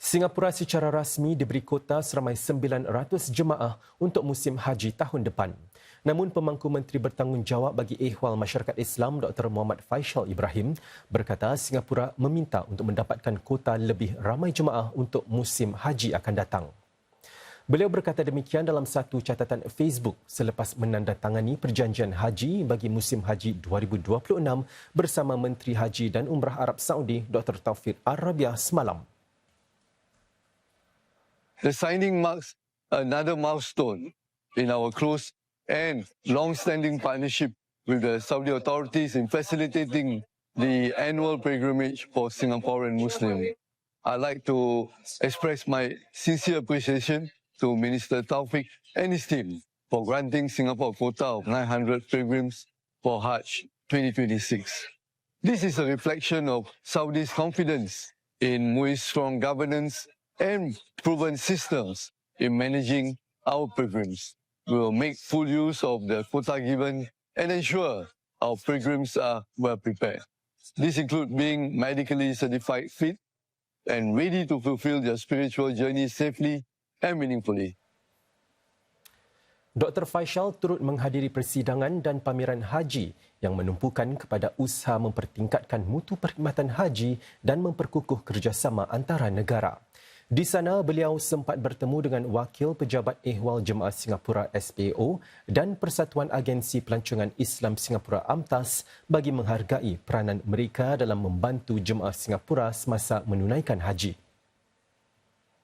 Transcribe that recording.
Singapura secara rasmi diberi kota seramai 900 jemaah untuk musim haji tahun depan. Namun pemangku menteri bertanggungjawab bagi ehwal masyarakat Islam Dr. Muhammad Faisal Ibrahim berkata Singapura meminta untuk mendapatkan kota lebih ramai jemaah untuk musim haji akan datang. Beliau berkata demikian dalam satu catatan Facebook selepas menandatangani perjanjian haji bagi musim haji 2026 bersama Menteri Haji dan Umrah Arab Saudi Dr. Taufik Arabiah semalam. The signing marks another milestone in our close and long-standing partnership with the Saudi authorities in facilitating the annual pilgrimage for Singaporean Muslims. I'd like to express my sincere appreciation to Minister Taufik and his team for granting Singapore a quota of 900 pilgrims for Hajj 2026. This is a reflection of Saudi's confidence in MUI's strong governance and proven systems in managing our pilgrims. We will make full use of the quota given and ensure our pilgrims are well prepared. This includes being medically certified fit and ready to fulfill their spiritual journey safely and meaningfully. Dr. Faisal turut menghadiri persidangan dan pameran haji yang menumpukan kepada usaha mempertingkatkan mutu perkhidmatan haji dan memperkukuh kerjasama antara negara. Di sana, beliau sempat bertemu dengan Wakil Pejabat Ehwal Jemaah Singapura SPO dan Persatuan Agensi Pelancongan Islam Singapura AMTAS bagi menghargai peranan mereka dalam membantu jemaah Singapura semasa menunaikan haji.